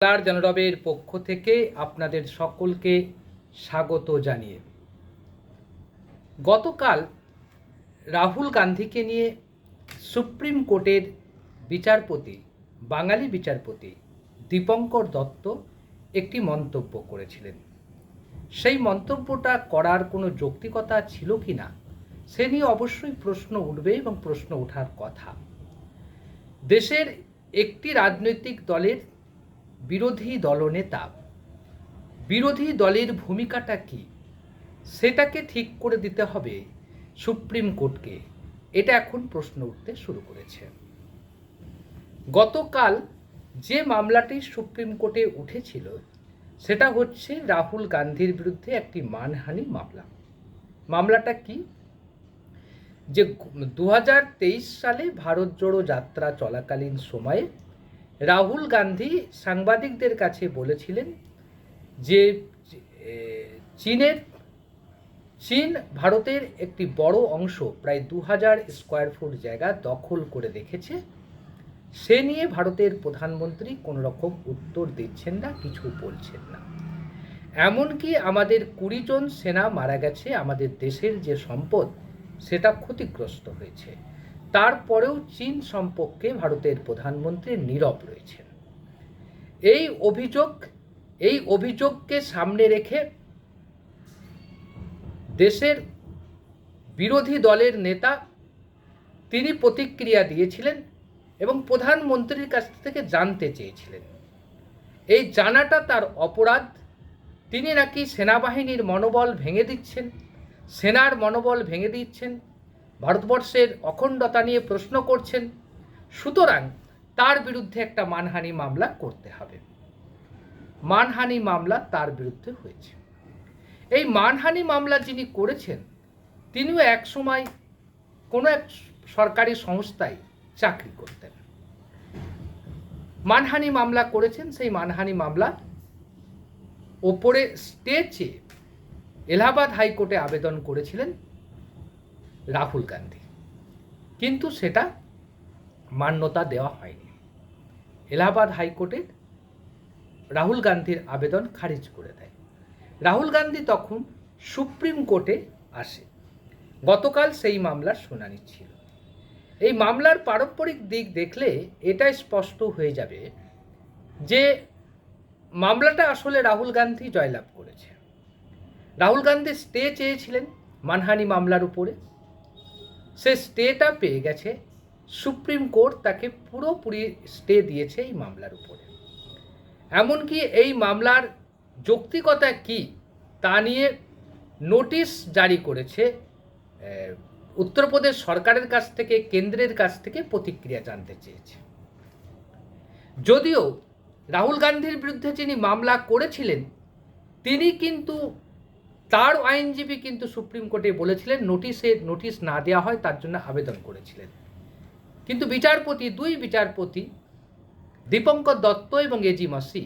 তার জনরবের পক্ষ থেকে আপনাদের সকলকে স্বাগত জানিয়ে। গতকাল রাহুল গান্ধীকে নিয়ে সুপ্রিম কোর্টের বিচারপতি, বাঙালি বিচারপতি দীপঙ্কর দত্ত একটি মন্তব্য করেছিলেন। সেই মন্তব্যটা করার কোনো যৌক্তিকতা ছিল কি না, সে নিয়ে অবশ্যই প্রশ্ন উঠবে এবং প্রশ্ন ওঠার কথা। দেশের একটি রাজনৈতিক দলের বিরোধী দলনেতা। বিরোধী দলের ভূমিকাটা কি? সেটাকে ঠিক করে দিতে হবে সুপ্রিম কোর্টকে। এটা এখন প্রশ্ন উঠতে শুরু করেছে। গতকাল যে মামলাটি সুপ্রিম কোর্টে উঠেছিল, সেটা হচ্ছে রাহুল গান্ধীর বিরুদ্ধে একটি মানহানি মামলা। মামলাটা কি? যে দু হাজার তেইশ সালে ভারত জোড়ো যাত্রা চলাকালীন সময়ে রাহুল গান্ধী সাংবাদিকদের কাছে বলেছিলেন যে চীনের, চীন ভারতের একটি বড় অংশ প্রায় দু হাজার স্কোয়ার ফুট জায়গা দখল করে রেখেছে। সে নিয়ে ভারতের প্রধানমন্ত্রী কোনো রকম উত্তর দিচ্ছেন না, কিছু বলছেন না। এমনকি আমাদের কুড়ি জন সেনা মারা গেছে, আমাদের দেশের যে সম্পদ, সেটা ক্ষতিগ্রস্ত হয়েছে। তারপরেও চীন সম্পর্কে ভারতের প্রধানমন্ত্রী নীরব রয়েছেন। এই অভিযোগ, এই অভিযোগকে সামনে রেখে দেশের বিরোধী দলের নেতা তিনি প্রতিক্রিয়া দিয়েছিলেন এবং প্রধানমন্ত্রীর কাছ থেকে জানতে চেয়েছিলেন। এই জানাটা তার অপরাধ। তিনি নাকি সেনাবাহিনীর মনোবল ভেঙে দিচ্ছেন, সেনার মনোবল ভেঙে দিচ্ছেন ভারতবর্ষের অখণ্ডতা নিয়ে প্রশ্ন করছেন, সুতরাং তার বিরুদ্ধে একটা মানহানি মামলা করতে হবে। মানহানি মামলা তার বিরুদ্ধে হয়েছে। এই মানহানি মামলা যিনি করেছেন, তিনিও এক সময় কোনো এক সরকারি সংস্থায় চাকরি করতেন। মানহানি মামলা করেছেন, সেই মানহানি মামলা ওপরে স্টেজে এলাহাবাদ হাইকোর্টে আবেদন করেছিলেন। রাহুল গান্ধী। কিন্তু সেটা মান্যতা দেওয়া হয়নি। এলাহাবাদ হাইকোর্টে রাহুল গান্ধীর আবেদন খারিজ করে দেয়। রাহুল গান্ধী তখন সুপ্রিম কোর্টে আসে। গতকাল সেই মামলার শুনানি ছিল। এই মামলার পারস্পরিক দিক দেখলে এটাই স্পষ্ট হয়ে যাবে যে মামলাটা আসলে রাহুল গান্ধী জয়লাভ করেছে। রাহুল গান্ধী স্টে চেয়েছিলেন মানহানি মামলার উপরে। সে স্টেটা পেয়ে গেছে। সুপ্রিম কোর্ট তাকে পুরোপুরি স্টে দিয়েছে এই মামলার উপরে। এমনকি এই মামলার যৌক্তিকতা কি তা নিয়ে নোটিশ জারি করেছে উত্তরপ্রদেশ সরকারের কাছ থেকে, কেন্দ্রের কাছ থেকে প্রতিক্রিয়া জানতে চেয়েছে। যদিও রাহুল গান্ধীর বিরুদ্ধে যিনি মামলা করেছিলেন, তিনি কিন্তু তার আইনজীবী কিন্তু সুপ্রিম কোর্টে বলেছিলেন, নোটিশে নোটিশ না দেওয়া হয়, তার জন্য আবেদন করেছিলেন। কিন্তু বিচারপতি, দুই বিচারপতি, দীপঙ্কর দত্ত এবং এজি মাসি,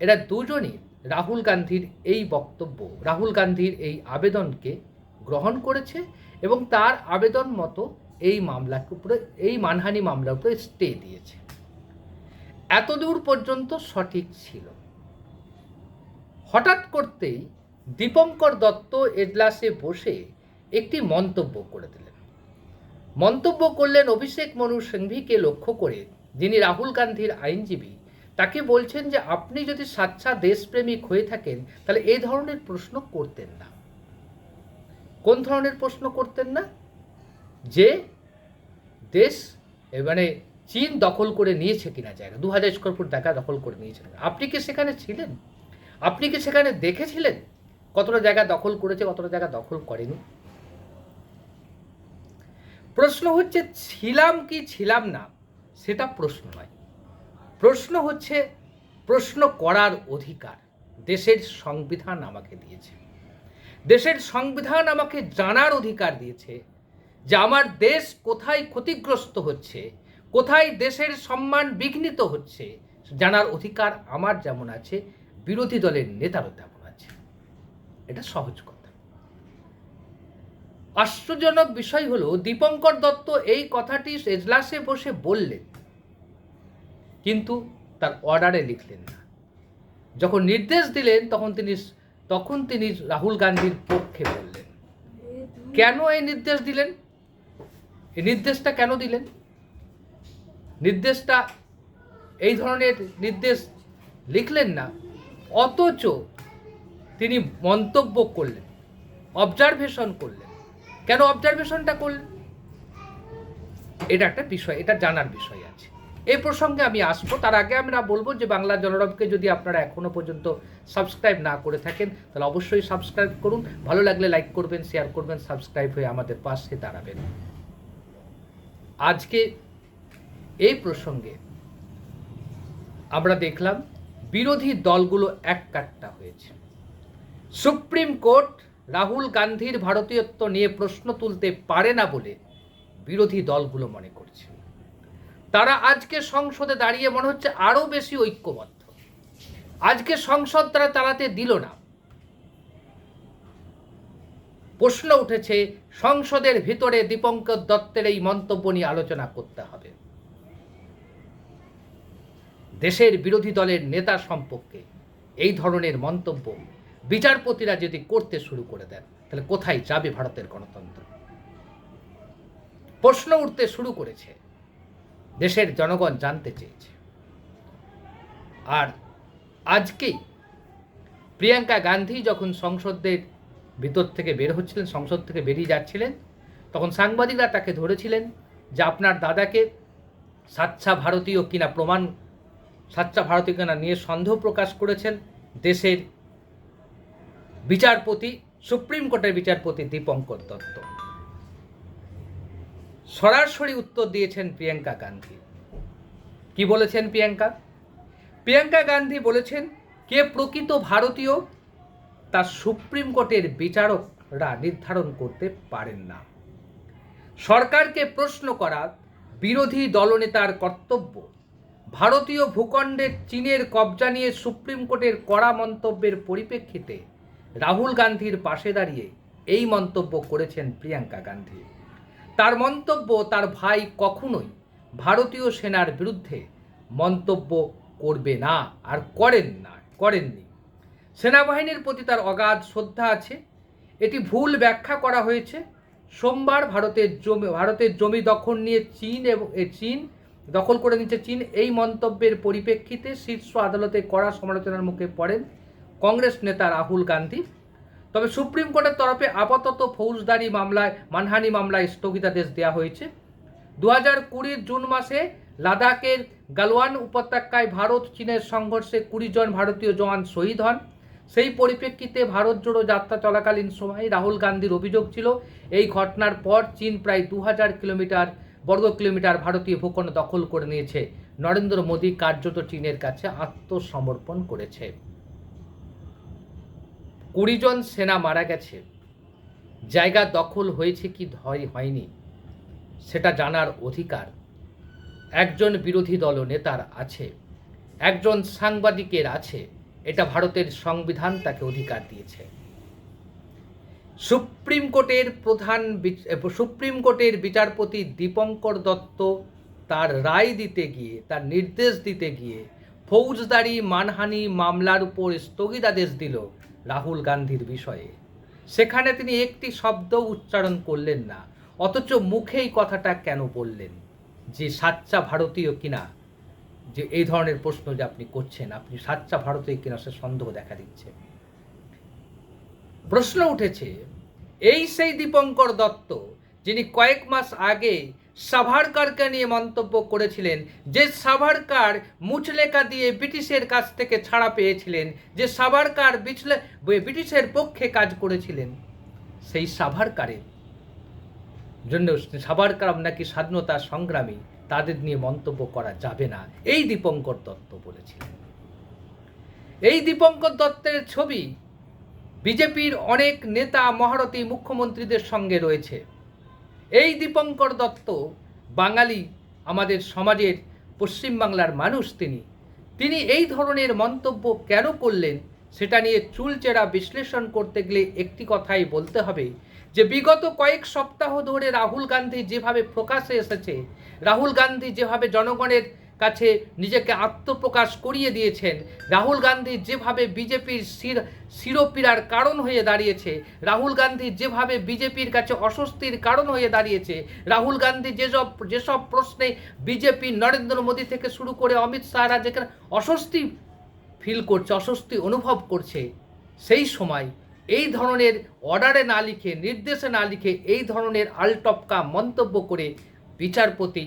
এরা দুজনই রাহুল গান্ধীর এই বক্তব্য, রাহুল গান্ধীর এই আবেদনকে গ্রহণ করেছে এবং তার আবেদন মতো এই মামলার উপরে এই মানহানি মামলার উপরে স্টে দিয়েছে। এতদূর পর্যন্ত সঠিক ছিল। হঠাৎ করতেই দীপঙ্কর দত্ত এজলাসে বসে একটি মন্তব্য করে দিলেন। মন্তব্য করলেন অভিষেক মনু সিংভিকে লক্ষ্য করে, যিনি রাহুল গান্ধীর আইনজীবী, তাকে বলছেন যে, আপনি যদি সাচ্চা দেশপ্রেমিক হয়ে থাকেন, তাহলে এই ধরনের প্রশ্ন করতেন না। কোন ধরনের প্রশ্ন করতেন না? যে দেশ মানে চীন দখল করে নিয়েছে কিনা জায়গা। দু হাজার স্কোয়ার ফুট জায়গা দখল করে নিয়েছে আপনি কি সেখানে ছিলেন? আপনি কি সেখানে দেখেছিলেন? কতটা জায়গা দখল করেছে, কতটা জায়গা দখল করেনি। প্রশ্ন হচ্ছে, ছিলাম কি ছিলাম না? সেটা প্রশ্ন নয়। প্রশ্ন হচ্ছে, প্রশ্ন করার অধিকার দেশের সংবিধান আমাকে দিয়েছে। দেশের সংবিধান আমাকে জানার অধিকার দিয়েছে যে আমার দেশ কোথায় ক্ষতিগ্রস্ত হচ্ছে, কোথায় দেশের সম্মান বিঘ্নিত হচ্ছে, জানার অধিকার আমার যেমন আছে, বিরোধী দলের নেতারও তেমন। এটা সহজ কথা। আশ্চর্যজনক বিষয় হলো, দীপঙ্কর দত্ত এই কথাটি এজলাসে বসে বললেন, কিন্তু তার অর্ডারে লিখলেন না। যখন নির্দেশ দিলেন, তখন তিনি তখন তিনি রাহুল গান্ধীর পক্ষে বললেন, কেন এই নির্দেশ দিলেন? এই নির্দেশটা কেন দিলেন? নির্দেশটা, এই ধরনের নির্দেশ লিখলেন না, অথচ তিনি মন্তব্য করলেন অবজারভেশন করলেন। কেন অবজারভেশনটা করলেন? এটা একটা বিষয়, এটা জানার বিষয় আছে। এই প্রসঙ্গে আমি আসব। তার আগে আমরা বলব যে বাংলা জনরবকে যদি আপনারা এখনও পর্যন্ত সাবস্ক্রাইব না করে থাকেন, তাহলে অবশ্যই সাবস্ক্রাইব করুন। ভালো লাগলে লাইক করবেন শেয়ার করবেন সাবস্ক্রাইব হয়ে আমাদের পাশে দাঁড়াবেন। আজকে এই প্রসঙ্গে আমরা দেখলাম, বিরোধী দলগুলো এক কাট্টা হয়েছে। সুপ্রিম কোর্ট রাহুল গান্ধীর ভারতীয়ত্ব নিয়ে প্রশ্ন তুলতে পারে না বলে বিরোধী দলগুলো মনে করছে। তারা আজকে সংসদে দাঁড়িয়ে মনে হচ্ছে আরও বেশি ঐক্যবদ্ধ। আজকে সংসদ তারা চালাতে দিল না। প্রশ্ন উঠেছে, সংসদের ভিতরে দীপঙ্কর দত্তের এই মন্তব্য নিয়ে আলোচনা করতে হবে। দেশের বিরোধী দলের নেতা সম্পর্কে এই ধরনের মন্তব্য বিচারপতিরা যদি করতে শুরু করে দেন, তাহলে কোথায় যাবে ভারতের গণতন্ত্র? প্রশ্ন উঠতে শুরু করেছে, দেশের জনগণ জানতে চেয়েছে। আর আজকেই প্রিয়াঙ্কা গান্ধী যখন সংসদের ভিতর থেকে বের হচ্ছিলেন, সংসদ থেকে বেরিয়ে যাচ্ছিলেন, তখন সাংবাদিকরা তাকে ধরেছিলেন যে আপনার দাদাকে সাচ্চা ভারতীয় কিনা প্রমাণ, সাচ্চা ভারতীয় কিনা নিয়ে সন্দেহ প্রকাশ করেছেন দেশের বিচারপতি, সুপ্রিম কোর্টের বিচারপতি দীপঙ্কর দত্ত। সরাসরি উত্তর দিয়েছেন প্রিয়াঙ্কা গান্ধী। কি বলেছেন প্রিয়াঙ্কা? প্রিয়াঙ্কা গান্ধী বলেছেন, কে প্রকৃত ভারতীয় তা সুপ্রিম কোর্টের বিচারকরা নির্ধারণ করতে পারেন না। সরকারকে প্রশ্ন করা বিরোধী দলনেতার কর্তব্য। ভারতীয় ভূখণ্ডের চীনের কবজা নিয়ে সুপ্রিম কোর্টের কড়া মন্তব্যের পরিপ্রেক্ষিতে রাহুল গান্ধীর পাশে দাঁড়িয়ে এই মন্তব্য করেছেন প্রিয়াঙ্কা গান্ধী। তার মন্তব্য তার ভাই কখনোই ভারতীয় সেনার বিরুদ্ধে মন্তব্য করবে না আর করেন না, করেননি। সেনাবাহিনীর প্রতি তার অগাধ শ্রদ্ধা আছে। এটি ভুল ব্যাখ্যা করা হয়েছে। সোমবার ভারতের জমি ভারতের জমি দখল নিয়ে চীন এবং চীন দখল করে নিচ্ছে চীন এই মন্তব্যের পরিপ্রেক্ষিতে শীর্ষ আদালতে কড়া সমালোচনার মুখে পড়েন কংগ্রেস নেতা রাহুল গান্ধী। তবে সুপ্রিম কোর্টের তরফে আপাতত ফৌজদারি মামলায়, মানহানি মামলায় স্থগিতাদেশ দেওয়া হয়েছে। দু হাজার কুড়ির জুন মাসে লাদাখের গালওয়ান উপত্যকায় ভারত, চীনের সংঘর্ষে কুড়ি জন ভারতীয় জওয়ান শহীদ হন। সেই পরিপ্রেক্ষিতে ভারত জোড়ো যাত্রা চলাকালীন সময়ে রাহুল গান্ধীর অভিযোগ ছিল, এই ঘটনার পর চীন প্রায় দু হাজার কিলোমিটার, বর্গ কিলোমিটার ভারতীয় ভূখণ্ড দখল করে নিয়েছে। নরেন্দ্র মোদী কার্যত চীনের কাছে আত্মসমর্পণ করেছে। কুড়ি জন সেনা মারা গেছে। জায়গা দখল হয়েছে কি হয় হয়নি, সেটা জানার অধিকার। একজন বিরোধী দল নেতার আছে, একজন সাংবাদিকের আছে, এটা ভারতের সংবিধান তাকে অধিকার দিয়েছে। সুপ্রিম কোর্টের প্রধান সুপ্রিম কোর্টের বিচারপতি দীপঙ্কর দত্ত তার রায় দিতে গিয়ে, তার নির্দেশ দিতে গিয়ে, ফৌজদারি মানহানি মামলার উপর স্থগিতাদেশ দিল রাহুল গান্ধীর বিষয়ে। সেখানে তিনি একটি শব্দ উচ্চারণ করলেন না, অথচ মুখেই কথাটা কেন বললেন? যে সাচ্চা ভারতীয় কিনা? যে এই ধরনের প্রশ্ন যে আপনি করছেন, আপনি সাচ্চা ভারতীয় কিনা সে সন্দেহ দেখা দিচ্ছে। প্রশ্ন উঠেছে, এই সেই দীপঙ্কর দত্ত, যিনি কয়েক মাস আগে সাভারকারকে নিয়ে মন্তব্য করেছিলেন যে সাভারকার মুচলেকা দিয়ে ব্রিটিশের কাছ থেকে ছাড়া পেয়েছিলেন, যে সাভারকার বিচলে ব্রিটিশের পক্ষে কাজ করেছিলেন, সেই সাভারকারের জন্য সাভারকার নাকি স্বাধীনতা সংগ্রামী, তাদের নিয়ে মন্তব্য করা যাবে না। এই দীপঙ্কর দত্ত বলেছিলেন। এই দীপঙ্কর দত্তের ছবি বিজেপির অনেক নেতা, মহারথী, মুখ্যমন্ত্রীদের সঙ্গে রয়েছে। এই দীপঙ্কর দত্ত বাঙালি আমাদের সমাজের পশ্চিমবাংলার মানুষ তিনি। তিনি এই ধরনের মন্তব্য কেন করলেন সেটা নিয়ে চুলচেরা বিশ্লেষণ করতে গেলে একটি কথাই বলতে হবে যে, বিগত কয়েক সপ্তাহ ধরে রাহুল গান্ধী যেভাবে প্রকাশে এসেছে, রাহুল গান্ধী যেভাবে জনগণের কাছে নিজেকে আত্মপ্রকাশ করিয়ে দিয়েছেন। রাহুল গান্ধী যেভাবে বিজেপির শির, শিরোপীড়ার কারণ হয়ে দাঁড়িয়েছে, রাহুল গান্ধী যেভাবে বিজেপির কাছে অস্বস্তির কারণ হয়ে দাঁড়িয়েছে, রাহুল গান্ধী যেসব যেসব প্রশ্নে বিজেপি নরেন্দ্র মোদী থেকে শুরু করে অমিত শাহরা যেখানে অস্বস্তি ফিল করছে, অস্বস্তি অনুভব করছে, সেই সময় এই ধরনের অর্ডারে না লিখে, নির্দেশে না লিখে এই ধরনের আলটপকা মন্তব্য করে বিচারপতি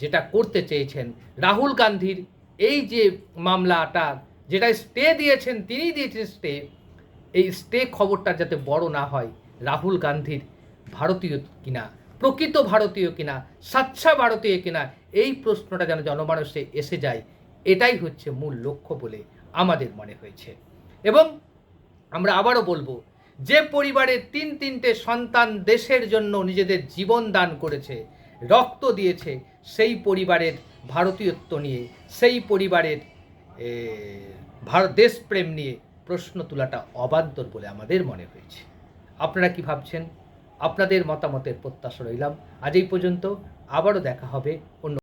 যেটা করতে চেয়েছেন রাহুল গান্ধীর এই যে মামলাটা, যেটা স্টে দিয়েছেন তিনি দিয়েছেন স্টে এই স্টে খবরটা যাতে বড় না হয় রাহুল গান্ধীর ভারতীয় কিনা, প্রকৃত ভারতীয় কিনা, স্বাচ্ছা ভারতীয় কিনা, এই প্রশ্নটা যেন জনমানসে এসে যায়, এটাই হচ্ছে মূল লক্ষ্য বলে আমাদের মনে হয়েছে। এবং আমরা আবারও বলব, যে পরিবারে তিন তিনটে সন্তান দেশের জন্য নিজেদের জীবন দান করেছে রক্ত দিয়েছে সেই পরিবারের ভারতীয়ত্ব নিয়ে, সেই পরিবারের ভারত দেশপ্রেম নিয়ে প্রশ্ন তোলাটা অবান্তর বলে আমাদের মনে হয়েছে। আপনারা কি ভাবছেন? আপনাদের মতামতের প্রত্যাশা রইলাম। আজ এই পর্যন্ত আবারও দেখা হবে অন্য